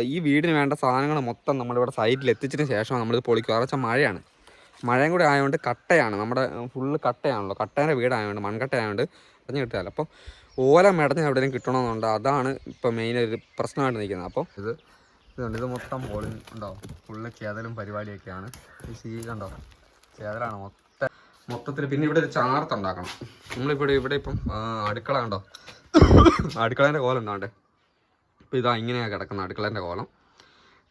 ഈ വീടിന് വേണ്ട സാധനങ്ങൾ മൊത്തം നമ്മളിവിടെ സൈറ്റിൽ എത്തിച്ചതിന് ശേഷം നമ്മളിത് പൊളിക്കുക. അറച്ച മഴയാണ്. മഴയും കൂടി ആയതുകൊണ്ട് കട്ടയാണ്. നമ്മുടെ ഫുള്ള് കട്ടയാണല്ലോ. കട്ടേന്റെ വീടായതുകൊണ്ട് മൺകട്ട ആയതുകൊണ്ട് പറഞ്ഞു കിട്ടുകയല്ല അപ്പോൾ ഓല മെടഞ്ഞ് എവിടെയെങ്കിലും കിട്ടണമെന്നുണ്ട് അതാണ് ഇപ്പോൾ മെയിൻ ഒരു പ്രശ്നമായിട്ട് നിൽക്കുന്നത്. അപ്പോൾ ഇത് ഇതുണ്ട് ഇത് മൊത്തം പൊളി ഉണ്ടാവും ഫുള്ള് ചേതലും പരിപാടിയൊക്കെയാണ്. ഈ സീ കണ്ടോ? ചേതലാണ് മൊത്തം. മൊത്തത്തിൽ പിന്നെ ഇവിടെ ഒരു ചാർത്ത് ഉണ്ടാക്കണം. നമ്മളിവിടെ ഇവിടെ ഇപ്പം അടുക്കള കണ്ടോ? അടുക്കളേന്റെ കോലം ഇപ്പം ഇതാ ഇങ്ങനെയാണ് കിടക്കുന്നത് അടുക്കളേന്റെ കോലം.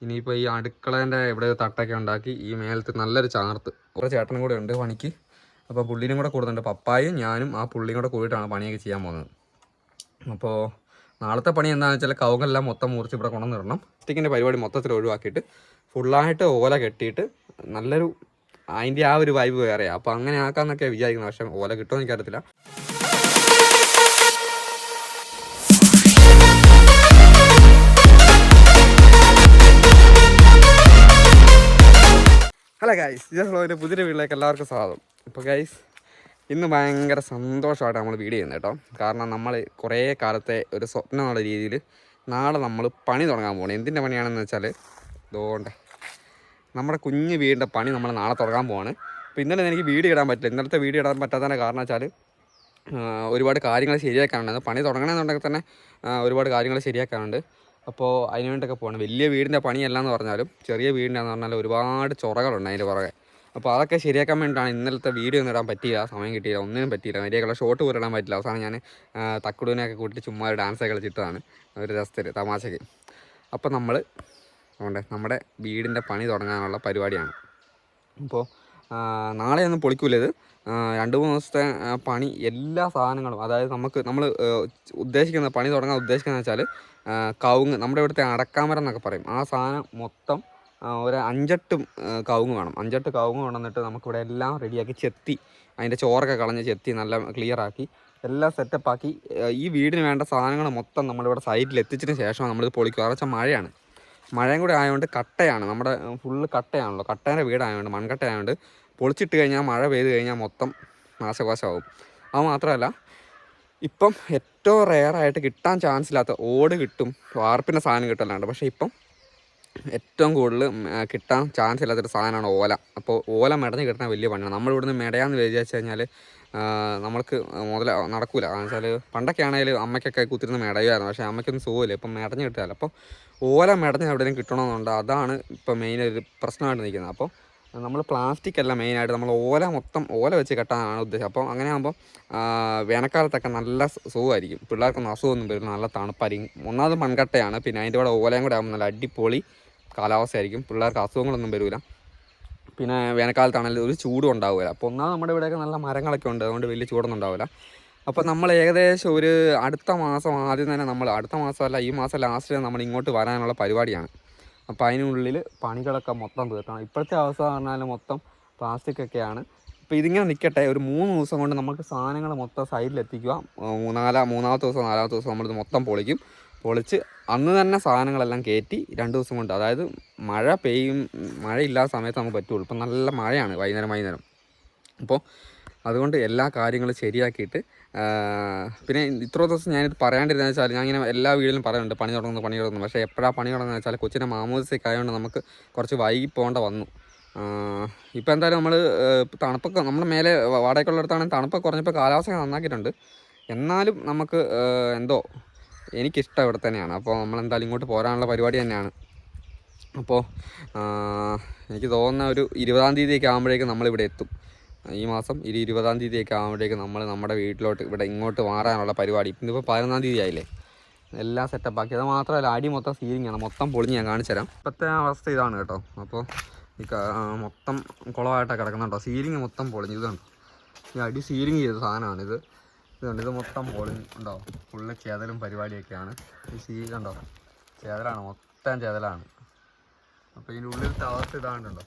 ഇനിയിപ്പോൾ ഈ അടുക്കളേന്റെ ഇവിടെ തട്ടൊക്കെ ഉണ്ടാക്കി ഈ മേലത്ത് നല്ലൊരു ചാർത്ത്. ഒരു ചേട്ടനും കൂടെ ഉണ്ട് പണിക്ക്. അപ്പോൾ പുള്ളിനും കൂടെ കൂടുന്നുണ്ട് പപ്പായും ഞാനും ആ പുള്ളിയും കൂടെ കൂടിയിട്ടാണ് പണിയൊക്കെ ചെയ്യാൻ പോകുന്നത്. അപ്പോൾ നാളത്തെ പണി എന്താണെന്ന് വെച്ചാൽ കവുകെല്ലാം മൊത്തം മുറിച്ച് ഇവിടെ കൊണ്ടുവന്നിടണം സ്റ്റിക്കിന്റെ പരിപാടി മൊത്തത്തിൽ ഒഴിവാക്കിയിട്ട് ഫുള്ളായിട്ട് ഓല കെട്ടിയിട്ട് നല്ലൊരു അതിന്റെ ആ ഒരു വൈബ് വേറെയാണ് അപ്പോൾ അങ്ങനെ ആക്കാമെന്നൊക്കെ വിചാരിക്കുന്നത് പക്ഷേ ഓല കിട്ടുമോ എനിക്കറിയത്തില്ല. ഹലോ ഗൈസ് ഇതേ പുതിയ വീട്ടിലേക്ക് എല്ലാവർക്കും സ്വാഗതം. ഇപ്പോൾ ഗൈസ് ഇന്ന് ഭയങ്കര സന്തോഷമായിട്ട് നമ്മൾ വീഡിയോ ചെയ്യുന്നത് കേട്ടോ. കാരണം നമ്മൾ കുറേ കാലത്തെ ഒരു സ്വപ്നം എന്നുള്ള രീതിയിൽ നാളെ നമ്മൾ പണി തുടങ്ങാൻ പോകണം എന്തിന്റെ പണിയാണെന്ന് വെച്ചാൽ ഇതുകൊണ്ട് നമ്മുടെ കുഞ്ഞ് വീടിന്റെ പണി നമ്മൾ നാളെ തുടങ്ങാൻ പോവാണ്. അപ്പോൾ ഇന്നലെ എനിക്ക് വീഡിയോ ഇടാൻ പറ്റില്ല. ഇന്നലത്തെ വീഡിയോ ഇടാൻ പറ്റാത്തതിന്റെ കാരണം വെച്ചാൽ ഒരുപാട് കാര്യങ്ങൾ ശരിയാക്കാനുണ്ട്. പണി തുടങ്ങണമെന്നുണ്ടെങ്കിൽ തന്നെ ഒരുപാട് കാര്യങ്ങൾ ശരിയാക്കാനുണ്ട്. അപ്പോൾ അതിന് വേണ്ടിയൊക്കെ പോകണം വലിയ വീടിന്റെ പണിയല്ല എന്ന് പറഞ്ഞാലും ചെറിയ വീടിന്റെ എന്ന് പറഞ്ഞാൽ ഒരുപാട് ചൊറകളുണ്ട് അതിന്റെ പുറകെ. അപ്പോൾ അതൊക്കെ ശരിയാക്കാൻ വേണ്ടിയിട്ടാണ് ഇന്നലത്തെ വീഡിയോ ഒന്നും ഇടാൻ പറ്റിയില്ല. സമയം കിട്ടിയില്ല. ഒന്നിനും പറ്റിയില്ല. മര്യാദക്കുള്ള ഷോട്ട് പോലും ഇടാൻ പറ്റില്ല അവസാനം ഞാൻ തക്കുടുവിനെയൊക്കെ കൂട്ടിയിട്ട് ചുമ്മാ ഒരു ഡാൻസ് കളിച്ചിട്ടതാണ്. ഒരു രസത്തിൽ തമാശയ്ക്ക് അപ്പോൾ നമ്മൾ അതുകൊണ്ട് നമ്മുടെ വീടിന്റെ പണി തുടങ്ങാനുള്ള പരിപാടിയാണ്. അപ്പോൾ നാളെയൊന്നും പൊളിക്കൂല ഇത്. രണ്ട് മൂന്ന് ദിവസത്തെ പണി എല്ലാ സാധനങ്ങളും അതായത് നമുക്ക് നമ്മൾ ഉദ്ദേശിക്കുന്ന പണി തുടങ്ങാൻ ഉദ്ദേശിക്കുന്നത് വെച്ചാൽ കവുങ്ങ് നമ്മുടെ ഇവിടുത്തെ അടക്കാമരം എന്നൊക്കെ പറയും. ആ സാധനം മൊത്തം ഒരു അഞ്ചെട്ട് കവുങ്ങ് വേണം. അഞ്ചെട്ട് കവുങ്ങ് കൊണ്ടുവന്നിട്ട് നമുക്കിവിടെ എല്ലാം റെഡിയാക്കി ചെത്തി അതിന്റെ ചോറൊക്കെ കളഞ്ഞ് ചെത്തി നല്ല ക്ലിയറാക്കി എല്ലാം സെറ്റപ്പാക്കി ഈ വീടിന് വേണ്ട സാധനങ്ങൾ മൊത്തം നമ്മളിവിടെ സൈറ്റിൽ എത്തിച്ചതിന് ശേഷം നമ്മളിത് പൊളിക്കുക. വെച്ചാൽ മഴയാണ്. മഴയും കൂടി ആയതുകൊണ്ട് കട്ടയാണ്. നമ്മുടെ ഫുള്ള് കട്ടയാണല്ലോ. കട്ടേന്റെ വീടായതുകൊണ്ട് മൺകട്ട ആയതുകൊണ്ട് പൊളിച്ചിട്ട് കഴിഞ്ഞാൽ മഴ പെയ്ത് കഴിഞ്ഞാൽ മൊത്തം നാശകോശമാവും അത് മാത്രമല്ല ഇപ്പം ഏറ്റവും റെയറായിട്ട് കിട്ടാൻ ചാൻസ് ഇല്ലാത്ത ഓട് കിട്ടും വാർപ്പിന്റെ സാധനം കിട്ടലാണ്ട് പക്ഷേ ഇപ്പം ഏറ്റവും കൂടുതൽ കിട്ടാൻ ചാൻസ് ഇല്ലാത്തൊരു സാധനമാണ് ഓല. അപ്പോൾ ഓല മെടഞ്ഞ് കിട്ടാൻ വലിയ പണിയാണ്. നമ്മൾ ഇവിടുന്ന് മെടയാന്ന് വിചാരിച്ചു കഴിഞ്ഞാൽ നമ്മൾക്ക് മുതല നടക്കൂല. എന്ന് വെച്ചാൽ പണ്ടൊക്കെ ആണെങ്കിൽ അമ്മയ്ക്കൊക്കെ കുത്തിരുന്ന് മെടയുമായിരുന്നു. പക്ഷേ അമ്മയ്ക്കൊന്നും സുഖമില്ല. ഇപ്പം മെടഞ്ഞ് കിട്ടുകയല്ല. അപ്പോൾ ഓല മെടഞ്ഞ് എവിടെയെങ്കിലും കിട്ടണമെന്നുണ്ട്. അതാണ് ഇപ്പം മെയിൻ ഒരു പ്രശ്നമായിട്ട് നിൽക്കുന്നത്. അപ്പോൾ നമ്മൾ പ്ലാസ്റ്റിക് അല്ല മെയിനായിട്ട് നമ്മൾ ഓല മൊത്തം ഓല വെച്ച് കെട്ടാനാണ് ഉദ്ദേശം. അപ്പോൾ അങ്ങനെ ആകുമ്പോൾ വേനൽക്കാലത്തൊക്കെ നല്ല സുഖമായിരിക്കും. പിള്ളേർക്കൊന്നും അസുഖമൊന്നും വരില്ല. നല്ല തണുപ്പായിരിക്കും. ഒന്നാമത് മൺകട്ടയാണ്. പിന്നെ അതിന്റെ കൂടെ ഓലയും കൂടെ ആകുമ്പോൾ നല്ല അടിപൊളി കാലാവസ്ഥയായിരിക്കും. പിള്ളേർക്ക് അസുഖങ്ങളൊന്നും വരില്ല പിന്നെ വേനൽക്കാലത്താണെങ്കിലും ഒരു ചൂടും ഉണ്ടാവില്ല. അപ്പോൾ ഒന്നാമത് നമ്മുടെ ഇവിടെയൊക്കെ നല്ല മരങ്ങളൊക്കെ ഉണ്ട്. അതുകൊണ്ട് വലിയ ചൂടൊന്നും ഉണ്ടാവില്ല. അപ്പോൾ നമ്മൾ ഏകദേശം ഒരു അടുത്ത മാസം ആദ്യം തന്നെ നമ്മൾ അടുത്ത മാസമല്ല ഈ മാസം ലാസ്റ്റ് നമ്മൾ ഇങ്ങോട്ട് വരാനുള്ള പരിപാടിയാണ്. അപ്പോൾ അതിനുള്ളിൽ പണികളൊക്കെ മൊത്തം തീർക്കണം. ഇപ്പോഴത്തെ അവസ്ഥ പറഞ്ഞാൽ മൊത്തം പ്ലാസ്റ്റിക് ഒക്കെയാണ്. അപ്പോൾ ഇതിങ്ങനെ നിൽക്കട്ടെ ഒരു മൂന്ന് ദിവസം കൊണ്ട് നമുക്ക് സാധനങ്ങൾ മൊത്തം സൈഡിലെത്തിക്കുക മൂന്നാലാ മൂന്നാമത്തെ ദിവസം നാലാമത്തെ ദിവസം നമ്മളിത് മൊത്തം പൊളിക്കും. പൊളിച്ച് അന്ന് തന്നെ സാധനങ്ങളെല്ലാം കയറ്റി രണ്ട് ദിവസം കൊണ്ട് അതായത് മഴ പെയ്യും മഴയില്ലാത്ത സമയത്ത് നമുക്ക് പറ്റുള്ളൂ. ഇപ്പം നല്ല മഴയാണ് വൈകുന്നേരം വൈകുന്നേരം. അപ്പോൾ അതുകൊണ്ട് എല്ലാ കാര്യങ്ങളും ശരിയാക്കിയിട്ട് പിന്നെ ഇത്ര ദിവസം ഞാനിത് പറയാണ്ടിരുന്ന വെച്ചാൽ ഞാൻ ഇങ്ങനെ എല്ലാ വീടിലും പറയുന്നുണ്ട് പണി തുടങ്ങുന്നു പണി തുടങ്ങുന്നു. പക്ഷേ എപ്പോഴാണ് പണി തുടങ്ങുന്നത് വെച്ചാൽ കൊച്ചിന്റെ മാമോദിസയൊക്കെ ആയതുകൊണ്ട് നമുക്ക് കുറച്ച് വൈകി പോകേണ്ട വന്നു. ഇപ്പോൾ എന്തായാലും നമ്മൾ തണുപ്പൊക്കെ നമ്മുടെ മേലെ വാടകയ്ക്കുള്ളിടത്താണെങ്കിൽ തണുപ്പൊക്കെ കുറഞ്ഞപ്പോൾ കാലാവസ്ഥ നന്നാക്കിയിട്ടുണ്ട്. എന്നാലും നമുക്ക് എന്തോ എനിക്കിഷ്ടം ഇവിടെ തന്നെയാണ്. അപ്പോൾ നമ്മൾ എന്തായാലും ഇങ്ങോട്ട് പോരാനുള്ള പരിപാടി തന്നെയാണ്. അപ്പോൾ എനിക്ക് തോന്നുന്ന ഒരു ഇരുപതാം തീയതിയൊക്കെ ആകുമ്പോഴേക്കും നമ്മളിവിടെ എത്തും. ഈ മാസം ഇരു ഇരുപതാം തീയതിയൊക്കെ ആകുമ്പോഴേക്ക് നമ്മൾ നമ്മുടെ വീട്ടിലോട്ട് ഇവിടെ ഇങ്ങോട്ട് മാറാനുള്ള പരിപാടി. ഇന്നിപ്പോൾ പതിനൊന്നാം തീയതി ആയില്ലേ എല്ലാം സെറ്റപ്പ് ആക്കി. അത് മാത്രമല്ല അടി മൊത്തം സീലിങ്ങാണ് മൊത്തം പൊളിഞ്ഞ് ഞാൻ കാണിച്ചു തരാം. ഇപ്പോഴത്തെ അവസ്ഥ ഇതാണ് കേട്ടോ. അപ്പോൾ ഈ മൊത്തം കുളമായിട്ടാണ് കിടക്കുന്നുണ്ടോ സീലിംഗ് മൊത്തം പൊളിഞ്ഞു. ഇതുണ്ട് ഈ അടി സീലിംഗ് ചെയ്ത സാധനമാണ് ഇത്. ഇതുണ്ട് ഇത് മൊത്തം പൊളിഞ്ഞുണ്ടോ ഫുള്ള് ചേതലും പരിപാടിയൊക്കെയാണ്. ഈ സീലുണ്ടോ ചേതലാണ്. മൊത്തം ചേതലാണ്. അപ്പോൾ ഇതിന്റെ ഉള്ളിലത്തെ അവസ്ഥ ഇതാണ്ടുണ്ടോ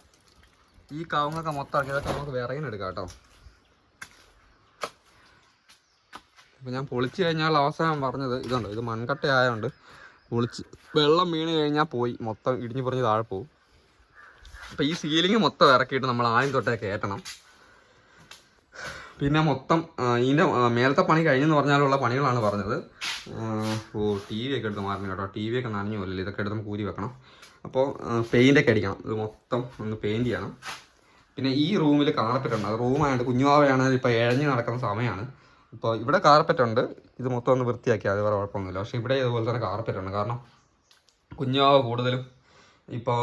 ഈ കാവുങ്ങൊക്കെ മൊത്തം ഇറക്കി ഇതൊക്കെ നമുക്ക് വിറകിനെടുക്കാം കേട്ടോ. ഇപ്പം ഞാൻ പൊളിച്ച് കഴിഞ്ഞാൽ അവസാനം പറഞ്ഞത് ഇതുണ്ട്. ഇത് മൺകട്ട ആയതുകൊണ്ട് പൊളിച്ച് വെള്ളം വീണ് കഴിഞ്ഞാൽ പോയി. മൊത്തം ഇടിഞ്ഞു പറഞ്ഞ് താഴെ പോകും. അപ്പോൾ ഈ സീലിംഗ് മൊത്തം ഇറക്കിയിട്ട് നമ്മൾ ആദ്യം തൊട്ടേ കയറ്റണം. പിന്നെ മൊത്തം ഇതിന്റെ മേലത്തെ പണി കഴിഞ്ഞെന്ന് പറഞ്ഞാലുള്ള പണികളാണ് പറഞ്ഞത്. ഓ ടി വി ഒക്കെ എടുത്ത് മാറണം കേട്ടോ. ടി വി ഒക്കെ നനഞ്ഞു പോലല്ലോ? ഇതൊക്കെ എടുത്ത് നമുക്ക് ഊരി വെക്കണം. അപ്പോൾ പെയിന്റൊക്കെ അടിക്കണം. ഇത് മൊത്തം ഒന്ന് പെയിന്റ് ചെയ്യണം. പിന്നെ ഈ റൂമിൽ കാർപ്പറ്റ് ഉണ്ട്. അത് റൂമായതുകൊണ്ട് കുഞ്ഞുവാവയാണ് ഇപ്പോൾ ഇഴഞ്ഞ് നടക്കുന്ന സമയമാണ് ഇപ്പോൾ ഇവിടെ കാർപ്പറ്റ് ഉണ്ട്. ഇത് മൊത്തം ഒന്ന് വൃത്തിയാക്കി അത് വേറെ കുഴപ്പമൊന്നുമില്ല. പക്ഷേ ഇവിടെ ഇതുപോലെ തന്നെ കാർപ്പറ്റ് ഉണ്ട്. കാരണം കുഞ്ഞുവാവ കൂടുതലും ഇപ്പോൾ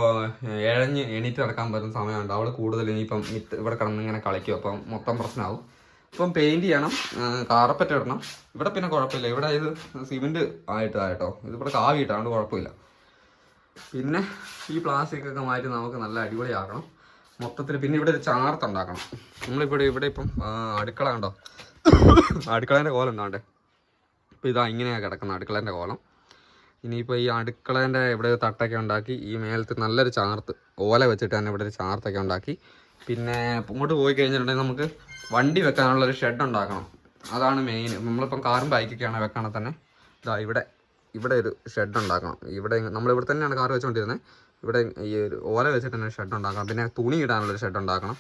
ഇഴഞ്ഞ് എണീറ്റ് നടക്കാൻ പറ്റുന്ന സമയമുണ്ട് അവൾ കൂടുതലും ഇനിയിപ്പം ഇവിടെ കിടന്ന് ഇങ്ങനെ കളിക്കും. അപ്പം മൊത്തം പ്രശ്നമാവും ഇപ്പം പെയിന്റ് ചെയ്യണം കാർപ്പറ്റ് ഇടണം. ഇവിടെ പിന്നെ കുഴപ്പമില്ല. ഇവിടെ ഇത് സിമെന്റ് ആയിട്ടായിട്ടോ. ഇതിവിടെ കാവിയിട്ടാണ് കുഴപ്പമില്ല. പിന്നെ ഈ പ്ലാസ്റ്റിക് ഒക്കെ മാറ്റി നമുക്ക് നല്ല അടിപൊളിയാക്കണം. മൊത്തത്തിൽ പിന്നെ ഇവിടെ ഒരു ചാർത്ത് ഉണ്ടാക്കണം. നമ്മളിവിടെ ഇവിടെ ഇപ്പം അടുക്കള കണ്ടോ? അടുക്കളേന്റെ കോലം ഉണ്ടാണ്ടേ ഇപ്പം ഇതാ ഇങ്ങനെയാണ് കിടക്കുന്നത് അടുക്കളേന്റെ കോലം. ഇനിയിപ്പോൾ ഈ അടുക്കളേന്റെ ഇവിടെ തട്ടൊക്കെ ഉണ്ടാക്കി ഈ മേലത്ത് നല്ലൊരു ചാർത്ത് ഓല വെച്ചിട്ട് തന്നെ ഇവിടെ ഒരു ചാർത്തൊക്കെ ഉണ്ടാക്കി. പിന്നെ ഇങ്ങോട്ട് പോയി കഴിഞ്ഞിട്ടുണ്ടെങ്കിൽ നമുക്ക് വണ്ടി വെക്കാനുള്ള ഒരു ഷെഡ് ഉണ്ടാക്കണം. അതാണ് മെയിൻ നമ്മളിപ്പം കാറും ബൈക്കൊക്കെയാണ് വെക്കണേ തന്നെ. ഇതാ ഇവിടെ ഇവിടെ ഒരു ഷെഡ് ഉണ്ടാക്കണം. ഇവിടെ നമ്മളിവിടെ തന്നെയാണ് കാർ വെച്ചുകൊണ്ടിരുന്നത് ഇവിടെ ഈ ഓല വെച്ചിട്ട് തന്നെ ഷെഡ് ഉണ്ടാക്കണം. പിന്നെ തുണി ഇടാനുള്ള ഒരു ഷെഡ് ഉണ്ടാക്കണം.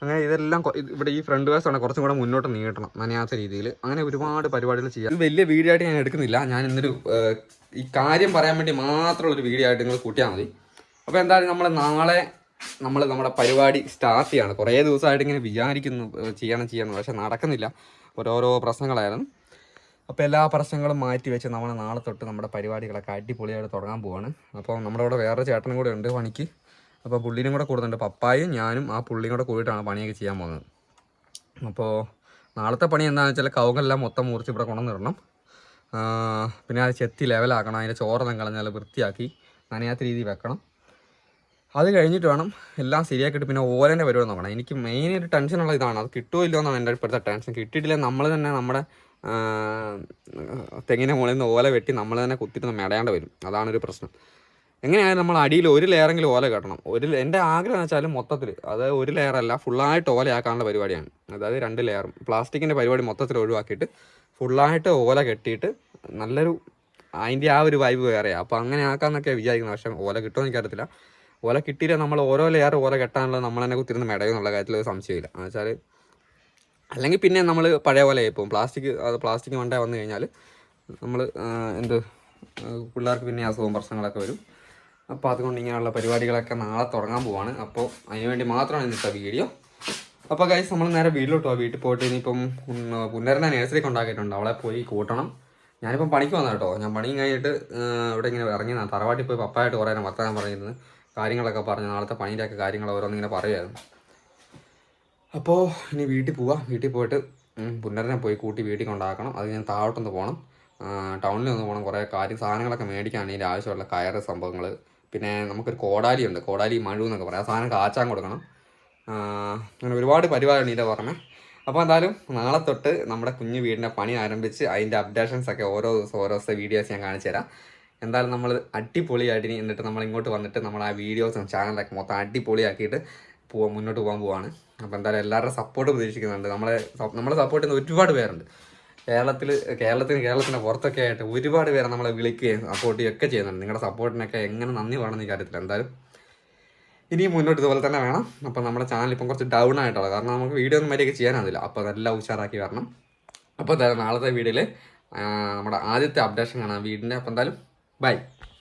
അങ്ങനെ ഇതെല്ലാം ഇവിടെ ഈ ഫ്രണ്ട് വേഴ്സാണ് കുറച്ചും കൂടെ മുന്നോട്ട് നീട്ടണം നനയാത്ത രീതിയിൽ അങ്ങനെ ഒരുപാട് പരിപാടികൾ ചെയ്യാം. ഇത് വലിയ വീഡിയോ ആയിട്ട് ഞാൻ എടുക്കുന്നില്ല. ഞാൻ ഇന്നൊരു ഈ കാര്യം പറയാൻ വേണ്ടി മാത്രമുള്ളൊരു വീഡിയോ ആയിട്ട് നിങ്ങൾ കൂട്ടിയാൽ മതി. അപ്പോൾ എന്തായാലും നമ്മൾ നാളെ നമ്മൾ നമ്മുടെ പരിപാടി സ്റ്റാർട്ട് ചെയ്യാണ്. കുറേ ദിവസമായിട്ട് ഇങ്ങനെ വിചാരിക്കുന്നു ചെയ്യണം ചെയ്യണം പക്ഷെ നടക്കുന്നില്ല. ഓരോരോ പ്രശ്നങ്ങളായിരുന്നു. അപ്പോൾ എല്ലാ പ്രശ്നങ്ങളും മാറ്റി വെച്ച് നമ്മൾ നാളെ തൊട്ട് നമ്മുടെ പരിപാടികളൊക്കെ അടിപൊളിയായിട്ട് തുടങ്ങാൻ പോവാണ്. അപ്പോൾ നമ്മുടെ ഇവിടെ വേറെ ചേട്ടനും കൂടെ ഉണ്ട് പണിക്ക്. അപ്പോൾ പുള്ളിനും കൂടെ കൂടുന്നുണ്ട് പപ്പായും ഞാനും ആ പുള്ളിയും കൂടെ കൂടിയിട്ടാണ് പണിയൊക്കെ ചെയ്യാൻ പോകുന്നത്. അപ്പോൾ നാളത്തെ പണി എന്താണെന്ന് വെച്ചാൽ കവുകെല്ലാം മൊത്തം മുറിച്ച് ഇവിടെ കൊണ്ടുവന്നിടണം. പിന്നെ അത് ചെത്തി ലെവലാക്കണം അതിന്റെ ചോറെല്ലാം കളഞ്ഞാൽ വൃത്തിയാക്കി നനയാത്ത രീതിയിൽ വെക്കണം. അത് കഴിഞ്ഞിട്ട് വേണം എല്ലാം ശരിയാക്കിയിട്ട് പിന്നെ ഓലേന്റെ പരിപാടി നോക്കണം. എനിക്ക് മെയിനായിട്ട് ടെൻഷനുള്ള ഇതാണ്. അത് കിട്ടുമോ ഇല്ലയോ എന്നാണ് എന്റെ ഇപ്പോഴത്തെ ടെൻഷൻ കിട്ടിയിട്ടില്ല നമ്മൾ തന്നെ നമ്മുടെ തെങ്ങിന്റെ മുകളിൽ നിന്ന് ഓല വെട്ടി നമ്മൾ തന്നെ കുത്തിയിട്ട് മെടയേണ്ട വരും. അതാണ് ഒരു പ്രശ്നം. എങ്ങനെയായാലും നമ്മൾ അടിയിൽ ഒരു ലെയറെങ്കിലും ഓല കെട്ടണം. ഒരു എന്റെ ആഗ്രഹം എന്ന് വെച്ചാൽ മൊത്തത്തിൽ അത് ഒരു ലെയറല്ല ഫുള്ളായിട്ട് ഓലയാക്കാനുള്ള പരിപാടിയാണ്. അതായത് രണ്ട് ലെയറും. പ്ലാസ്റ്റിക്കിന്റെ പരിപാടി മൊത്തത്തിൽ ഒഴിവാക്കിയിട്ട് ഫുള്ളായിട്ട് ഓല കെട്ടിയിട്ട് നല്ലൊരു അതിന്റെ ആ ഒരു വൈബ് വേറെയാണ് അപ്പോൾ അങ്ങനെ ആക്കാമെന്നൊക്കെ വിചാരിക്കുന്നത് പക്ഷേ ഓല കിട്ടുമോ എനിക്കറിയത്തില്ല. ഓല കിട്ടിയില്ല നമ്മൾ ഓരോ ലെയർ ഓല കെട്ടാനുള്ള നമ്മൾ തന്നെ കുത്തിരുന്ന് മെടയും എന്നുള്ള കാര്യത്തിൽ ഒരു സംശയമില്ല. എന്ന് വെച്ചാൽ അല്ലെങ്കിൽ പിന്നെ നമ്മൾ പഴയ പോലെ ആയിപ്പോവും പ്ലാസ്റ്റിക് അത് പ്ലാസ്റ്റിക് മണ്ടേ വന്നു കഴിഞ്ഞാൽ നമ്മൾ എന്ത് പിള്ളേർക്ക് പിന്നെ അസുഖം പ്രശ്നങ്ങളൊക്കെ വരും. അപ്പോൾ അതുകൊണ്ട് ഇങ്ങനെയുള്ള പരിപാടികളൊക്കെ നാളെ തുടങ്ങാൻ പോവാണ്. അപ്പോൾ അതിനുവേണ്ടി മാത്രമാണ് ഇന്നത്തെ വീഡിയോ. അപ്പോൾ കൈസ് നമ്മൾ നേരെ വീട്ടിലോട്ട് പോകാം വീട്ടിൽ പോയിട്ട് ഇനിയിപ്പം പുന്നരനെ നേഴ്സറി കൊണ്ടാക്കിയിട്ടുണ്ട് അവളെ പോയി കൂട്ടണം. ഞാനിപ്പം പണിക്ക് വന്ന കേട്ടോ. ഞാൻ പണി കഴിഞ്ഞിട്ട് ഇവിടെ ഇങ്ങനെ ഇറങ്ങി തറവാട്ടിൽ പോയി പപ്പായിട്ട് കുറേ വർത്തമാനം പറഞ്ഞിരുന്നു കാര്യങ്ങളൊക്കെ പറഞ്ഞു. നാളത്തെ പണിയുടെ ഒക്കെ കാര്യങ്ങൾ ഓരോന്നിങ്ങനെ പറയുമായിരുന്നു അപ്പോൾ ഇനി വീട്ടിൽ പോവാം. വീട്ടിൽ പോയിട്ട് പുനരനെ പോയി കൂട്ടി വീട്ടിൽ കൊണ്ടാക്കണം. അത് ഞാൻ താഴോട്ടൊന്ന് പോകണം ടൗണിൽ ഒന്ന് പോകണം കുറേ കാര്യം സാധനങ്ങളൊക്കെ ഇതിന്റെ ആവശ്യമുള്ള കയറ് സംഭവങ്ങൾ പിന്നെ നമുക്കൊരു കോടാലി ഉണ്ട്. കോടാലി മഴു എന്നൊക്കെ പറയാം. ആ സാധനം കാച്ചാൻ കൊടുക്കണം. അങ്ങനെ ഒരുപാട് പരിപാടിയാണ് ഇതിന്റെ പുറമെ. അപ്പോൾ എന്തായാലും നാളെ തൊട്ട് നമ്മുടെ കുഞ്ഞു വീടിന്റെ പണി ആരംഭിച്ച് അതിന്റെ അപ്ഡേഷൻസ് ഒക്കെ ഓരോ ദിവസം ഓരോ ദിവസത്തെ വീഡിയോസ് ഞാൻ കാണിച്ചു തരാം. എന്തായാലും നമ്മൾ അടിപൊളിയായിട്ട് ഇനി എന്നിട്ട് നമ്മൾ ഇങ്ങോട്ട് വന്നിട്ട് നമ്മൾ ആ വീഡിയോസും ചാനലൊക്കെ മൊത്തം അടിപൊളിയാക്കിയിട്ട് പോവാൻ മുന്നോട്ട് പോകാൻ പോവാണ്. അപ്പോൾ എന്തായാലും എല്ലാവരുടെ സപ്പോർട്ട് പ്രതീക്ഷിക്കുന്നുണ്ട്. നമ്മളെ നമ്മളെ സപ്പോർട്ട് ചെയ്യുന്ന ഒരുപാട് പേരുണ്ട്. കേരളത്തിൽ കേരളത്തിന് കേരളത്തിന് പുറത്തൊക്കെ ആയിട്ട് ഒരുപാട് പേരെ നമ്മളെ വിളിക്കുകയും സപ്പോർട്ട് ചെയ്യുകയൊക്കെ ചെയ്യുന്നുണ്ട്. നിങ്ങളുടെ സപ്പോർട്ടിനൊക്കെ എങ്ങനെ നന്ദി വേണമെന്ന് എന്ന് കാര്യത്തിൽ എന്തായാലും. ഇനിയും മുന്നോട്ട് ഇതുപോലെ തന്നെ വേണം. അപ്പോൾ നമ്മുടെ ചാനൽ ഇപ്പം കുറച്ച് ഡൗൺ ആയിട്ടുള്ളത് കാരണം നമുക്ക് വീഡിയോ ഒന്നും മര്യാദയ്ക്ക് ചെയ്യാനാവില്ല അപ്പോൾ അതെല്ലാം ഉഷാറാക്കി വരണം. അപ്പോൾ എന്തായാലും നാളത്തെ വീഡിയോയിൽ നമ്മുടെ ആദ്യത്തെ അപ്ഡേഷൻ കാണാം. വീടിന്റെ അപ്പോൾ എന്തായാലും ബൈ